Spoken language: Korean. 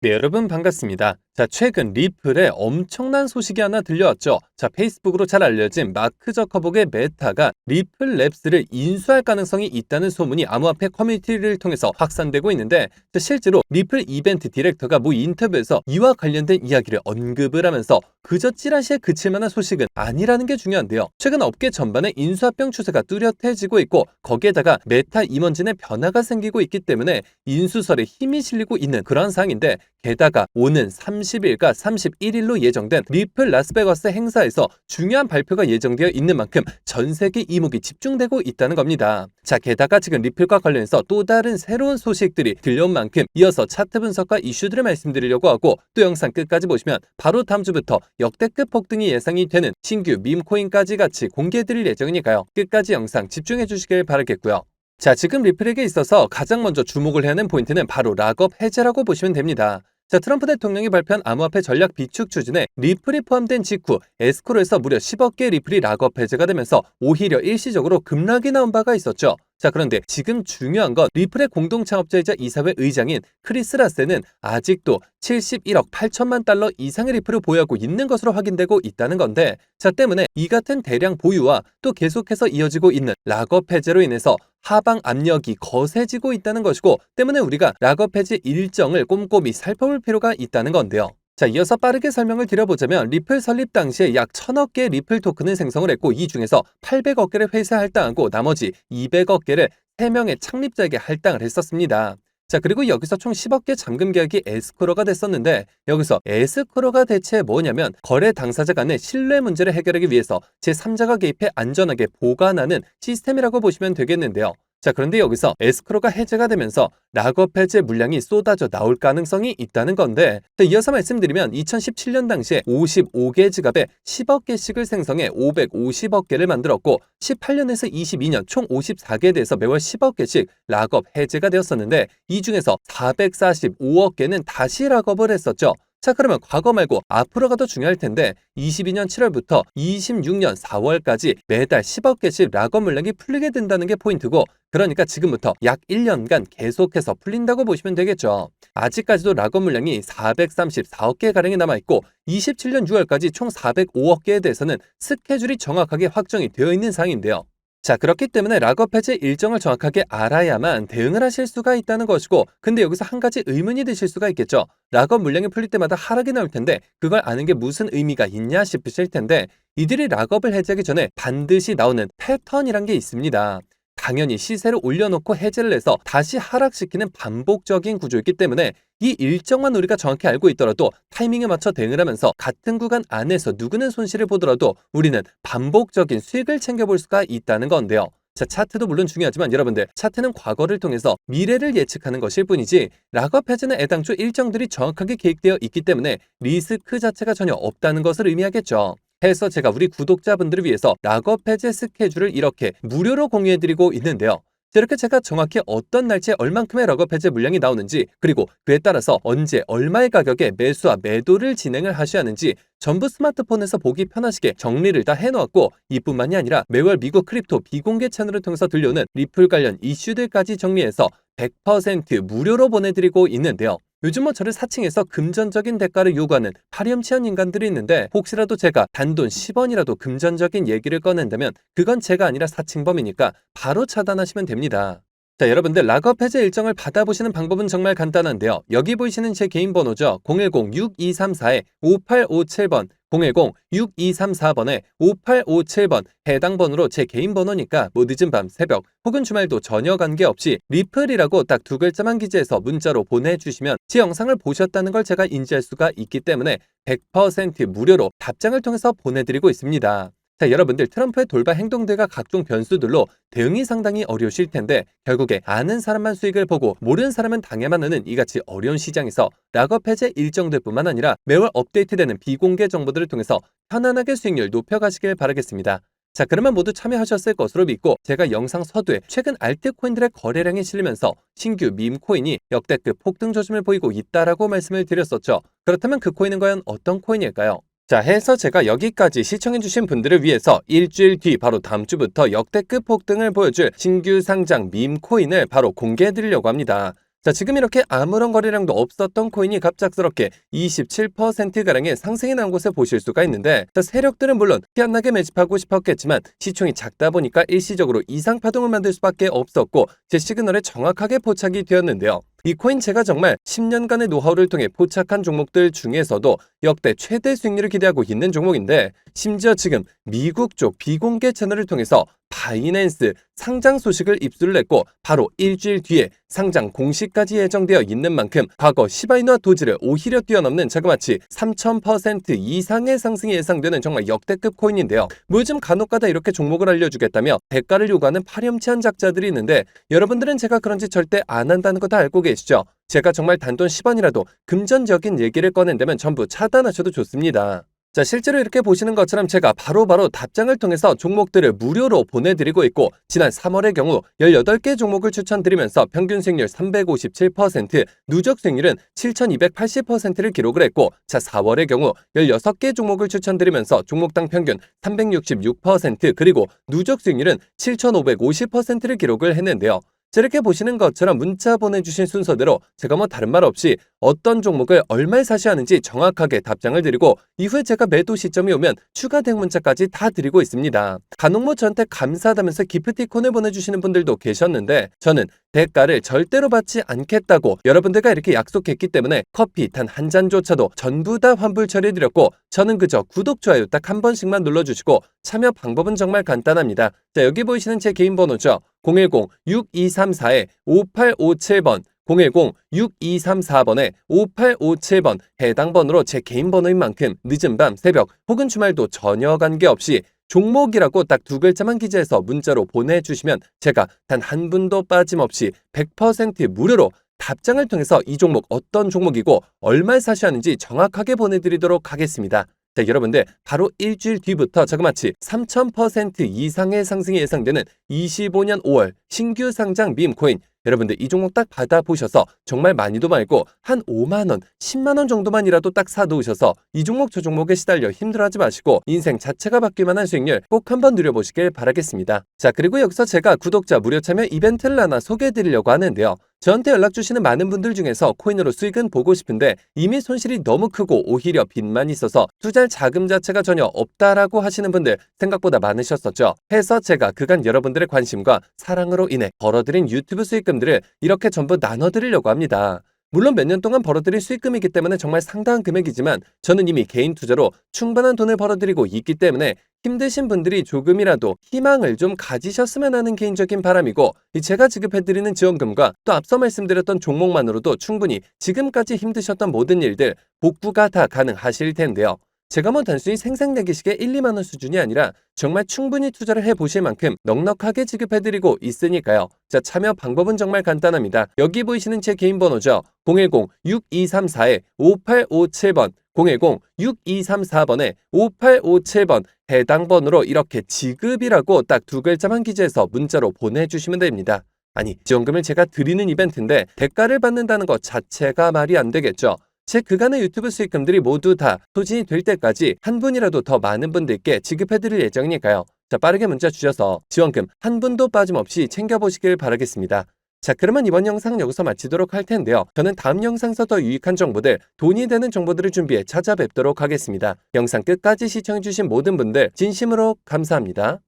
네, 여러분 반갑습니다. 자, 최근 리플에 엄청난 소식이 하나 들려왔죠. 자, 페이스북으로 잘 알려진 마크 저커버그의 메타가 리플 랩스를 인수할 가능성이 있다는 소문이 암호화폐 커뮤니티를 통해서 확산되고 있는데 자, 실제로 리플 이벤트 디렉터가 모 인터뷰에서 이와 관련된 이야기를 언급을 하면서 그저 찌라시에 그칠 만한 소식은 아니라는 게 중요한데요. 최근 업계 전반에 인수합병 추세가 뚜렷해지고 있고 거기에다가 메타 임원진의 변화가 생기고 있기 때문에 인수설에 힘이 실리고 있는 그런 상황인데 게다가 오는 30일과 31일로 예정된 리플 라스베가스 행사에서 중요한 발표가 예정되어 있는 만큼 전 세계 이목이 집중되고 있다는 겁니다. 자, 게다가 지금 리플과 관련해서 또 다른 새로운 소식들이 들려온 만큼 이어서 차트 분석과 이슈들을 말씀드리려고 하고 또 영상 끝까지 보시면 바로 다음 주부터 역대급 폭등이 예상이 되는 신규 밈코인까지 같이 공개해드릴 예정이니까요. 끝까지 영상 집중해 주시길 바라겠고요. 자, 지금 리플에게 있어서 가장 먼저 주목을 해야 하는 포인트는 바로 락업 해제라고 보시면 됩니다. 자, 트럼프 대통령이 발표한 암호화폐 전략 비축 추진에 리플이 포함된 직후 에스코로에서 무려 10억 개 리플이 락업 해제가 되면서 오히려 일시적으로 급락이 나온 바가 있었죠. 자, 그런데 지금 중요한 건 리플의 공동 창업자이자 이사회 의장인 크리스 라세는 아직도 71억 8천만 달러 이상의 리플을 보유하고 있는 것으로 확인되고 있다는 건데, 자, 때문에 이 같은 대량 보유와 또 계속해서 이어지고 있는 락업 해제로 인해서 하방 압력이 거세지고 있다는 것이고, 때문에 우리가 락업 해제 일정을 꼼꼼히 살펴볼 필요가 있다는 건데요. 자, 이어서 빠르게 설명을 드려보자면 리플 설립 당시에 약 1000억 개의 리플 토큰을 생성을 했고 이 중에서 800억 개를 회사 할당하고 나머지 200억 개를 3명의 창립자에게 할당을 했었습니다. 자, 그리고 여기서 총 10억 개 잠금 계약이 에스크로가 됐었는데 여기서 에스크로가 대체 뭐냐면 거래 당사자 간의 신뢰 문제를 해결하기 위해서 제3자가 개입해 안전하게 보관하는 시스템이라고 보시면 되겠는데요. 자, 그런데 여기서 에스크로가 해제가 되면서 락업 해제 물량이 쏟아져 나올 가능성이 있다는 건데, 자, 이어서 말씀드리면 2017년 당시에 55개 지갑에 10억 개씩을 생성해 550억 개를 만들었고, 18년에서 22년 총 54개에 대해서 매월 10억 개씩 락업 해제가 되었었는데, 이 중에서 445억 개는 다시 락업을 했었죠. 자, 그러면 과거 말고 앞으로가 더 중요할 텐데 22년 7월부터 26년 4월까지 매달 10억 개씩 락업 물량이 풀리게 된다는 게 포인트고 그러니까 지금부터 약 1년간 계속해서 풀린다고 보시면 되겠죠. 아직까지도 락업 물량이 434억 개 가량이 남아 있고 27년 6월까지 총 405억 개에 대해서는 스케줄이 정확하게 확정이 되어 있는 상황인데요. 자, 그렇기 때문에 락업 해제 일정을 정확하게 알아야만 대응을 하실 수가 있다는 것이고, 근데 여기서 한 가지 의문이 드실 수가 있겠죠. 락업 물량이 풀릴 때마다 하락이 나올 텐데, 그걸 아는 게 무슨 의미가 있냐 싶으실 텐데, 이들이 락업을 해제하기 전에 반드시 나오는 패턴이란 게 있습니다. 당연히 시세를 올려놓고 해제를 해서 다시 하락시키는 반복적인 구조이기 때문에 이 일정만 우리가 정확히 알고 있더라도 타이밍에 맞춰 대응을 하면서 같은 구간 안에서 누구는 손실을 보더라도 우리는 반복적인 수익을 챙겨볼 수가 있다는 건데요. 자, 차트도 물론 중요하지만 여러분들, 차트는 과거를 통해서 미래를 예측하는 것일 뿐이지, 락업 해제는 애당초 일정들이 정확하게 계획되어 있기 때문에 리스크 자체가 전혀 없다는 것을 의미하겠죠. 해서 제가 우리 구독자분들을 위해서 락업 해제 스케줄을 이렇게 무료로 공유해드리고 있는데요. 이렇게 제가 정확히 어떤 날짜에 얼만큼의 락업 해제 물량이 나오는지 그리고 그에 따라서 언제 얼마의 가격에 매수와 매도를 진행을 하셔야 하는지 전부 스마트폰에서 보기 편하시게 정리를 다 해놓았고 이뿐만이 아니라 매월 미국 크립토 비공개 채널을 통해서 들려오는 리플 관련 이슈들까지 정리해서 100% 무료로 보내드리고 있는데요. 요즘 뭐 저를 사칭해서 금전적인 대가를 요구하는 파렴치한 인간들이 있는데 혹시라도 제가 단돈 10원이라도 금전적인 얘기를 꺼낸다면 그건 제가 아니라 사칭범이니까 바로 차단하시면 됩니다. 자, 여러분들 락업 해제 일정을 받아보시는 방법은 정말 간단한데요. 여기 보이시는 제 개인 번호죠. 010-6234-5857번 010-6234번에 5857번 해당 번호로 제 개인 번호니까 뭐 늦은 밤 새벽 혹은 주말도 전혀 관계없이 리플이라고 딱 두 글자만 기재해서 문자로 보내주시면 제 영상을 보셨다는 걸 제가 인지할 수가 있기 때문에 100% 무료로 답장을 통해서 보내드리고 있습니다. 자, 여러분들 트럼프의 돌발 행동들과 각종 변수들로 대응이 상당히 어려우실 텐데 결국에 아는 사람만 수익을 보고 모르는 사람은 당해만 하는 이같이 어려운 시장에서 락업 해제 일정들 뿐만 아니라 매월 업데이트되는 비공개 정보들을 통해서 편안하게 수익률 높여가시길 바라겠습니다. 자, 그러면 모두 참여하셨을 것으로 믿고 제가 영상 서두에 최근 알트코인들의 거래량이 실리면서 신규 밈코인이 역대급 폭등 조짐을 보이고 있다라고 말씀을 드렸었죠. 그렇다면 그 코인은 과연 어떤 코인일까요? 자, 해서 제가 여기까지 시청해주신 분들을 위해서 일주일 뒤 바로 다음 주부터 역대급 폭등을 보여줄 신규 상장 밈 코인을 바로 공개해드리려고 합니다. 자, 지금 이렇게 아무런 거래량도 없었던 코인이 갑작스럽게 27%가량의 상승이 나온 것을 보실 수가 있는데, 자, 세력들은 물론 나게 매집하고 싶었겠지만 시총이 작다 보니까 일시적으로 이상 파동을 만들 수밖에 없었고 제 시그널에 정확하게 포착이 되었는데요. 이 코인 제가 정말 10년간의 노하우를 통해 포착한 종목들 중에서도 역대 최대 수익률을 기대하고 있는 종목인데 심지어 지금 미국 쪽 비공개 채널을 통해서 바이낸스 상장 소식을 입수를 했고 바로 일주일 뒤에 상장 공시까지 예정되어 있는 만큼 과거 시바이누와 도지를 오히려 뛰어넘는 자그마치 3000% 이상의 상승이 예상되는 정말 역대급 코인인데요. 뭐 요즘 간혹가다 이렇게 종목을 알려주겠다며 대가를 요구하는 파렴치한 작자들이 있는데 여러분들은 제가 그런 짓 절대 안 한다는 거 다 알고 계시죠? 제가 정말 단돈 10원이라도 금전적인 얘기를 꺼낸다면 전부 차단하셔도 좋습니다. 자, 실제로 이렇게 보시는 것처럼 제가 바로 바로 답장을 통해서 종목들을 무료로 보내드리고 있고, 지난 3월의 경우 18개 종목을 추천드리면서 평균 수익률 357%, 누적 수익률은 7280%를 기록을 했고, 자, 4월의 경우 16개 종목을 추천드리면서 종목당 평균 366%, 그리고 누적 수익률은 7550%를 기록을 했는데요. 저렇게 보시는 것처럼 문자 보내주신 순서대로 제가 뭐 다른 말 없이 어떤 종목을 얼마에 사셔야 하는지 정확하게 답장을 드리고 이후에 제가 매도 시점이 오면 추가 대 문자까지 다 드리고 있습니다. 간혹 뭐 저한테 감사하다면서 기프티콘을 보내주시는 분들도 계셨는데 저는 대가를 절대로 받지 않겠다고 여러분들과 이렇게 약속했기 때문에 커피 단 한 잔조차도 전부 다 환불 처리해드렸고 저는 그저 구독, 좋아요 딱 한 번씩만 눌러주시고 참여 방법은 정말 간단합니다. 자 여기 보이시는 제 개인 번호죠. 010-6234-5857번 010-6234번에 5857번 해당 번호로 제 개인 번호인 만큼 늦은 밤, 새벽 혹은 주말도 전혀 관계없이 종목이라고 딱 두 글자만 기재해서 문자로 보내주시면 제가 단 한 분도 빠짐없이 100% 무료로 답장을 통해서 이 종목 어떤 종목이고 얼마에 사셔야 하는지 정확하게 보내드리도록 하겠습니다. 자, 여러분들 바로 일주일 뒤부터 자그마치 3000% 이상의 상승이 예상되는 25년 5월 신규 상장 밈코인 여러분들 이 종목 딱 받아보셔서 정말 많이도 말고 한 5만원, 10만원 정도만이라도 딱 사두셔서 이 종목 저 종목에 시달려 힘들어하지 마시고 인생 자체가 바뀔 만한 수익률 꼭 한번 누려보시길 바라겠습니다. 자 그리고 여기서 제가 구독자 무료 참여 이벤트를 하나 소개해드리려고 하는데요. 저한테 연락 주시는 많은 분들 중에서 코인으로 수익은 보고 싶은데 이미 손실이 너무 크고 오히려 빚만 있어서 투자할 자금 자체가 전혀 없다라고 하시는 분들 생각보다 많으셨었죠. 해서 제가 그간 여러분들의 관심과 사랑으로 인해 벌어들인 유튜브 수익금들을 이렇게 전부 나눠드리려고 합니다. 물론 몇 년 동안 벌어들인 수익금이기 때문에 정말 상당한 금액이지만 저는 이미 개인 투자로 충분한 돈을 벌어들이고 있기 때문에 힘드신 분들이 조금이라도 희망을 좀 가지셨으면 하는 개인적인 바람이고 제가 지급해드리는 지원금과 또 앞서 말씀드렸던 종목만으로도 충분히 지금까지 힘드셨던 모든 일들 복구가 다 가능하실 텐데요. 제가 뭐 단순히 생색내기식의 1, 2만 원 수준이 아니라 정말 충분히 투자를 해보실 만큼 넉넉하게 지급해드리고 있으니까요. 자, 참여 방법은 정말 간단합니다. 여기 보이시는 제 개인 번호죠. 010-6234-5857번 010-6234번에 5857번 해당 번호로 이렇게 지급이라고 딱 두 글자만 기재해서 문자로 보내주시면 됩니다. 아니, 지원금을 제가 드리는 이벤트인데 대가를 받는다는 것 자체가 말이 안 되겠죠. 제 그간의 유튜브 수익금들이 모두 다 소진이 될 때까지 한 분이라도 더 많은 분들께 지급해드릴 예정이니까요. 자, 빠르게 문자 주셔서 지원금 한 분도 빠짐없이 챙겨보시길 바라겠습니다. 자, 그러면 이번 영상 여기서 마치도록 할 텐데요. 저는 다음 영상에서 더 유익한 정보들, 돈이 되는 정보들을 준비해 찾아뵙도록 하겠습니다. 영상 끝까지 시청해주신 모든 분들 진심으로 감사합니다.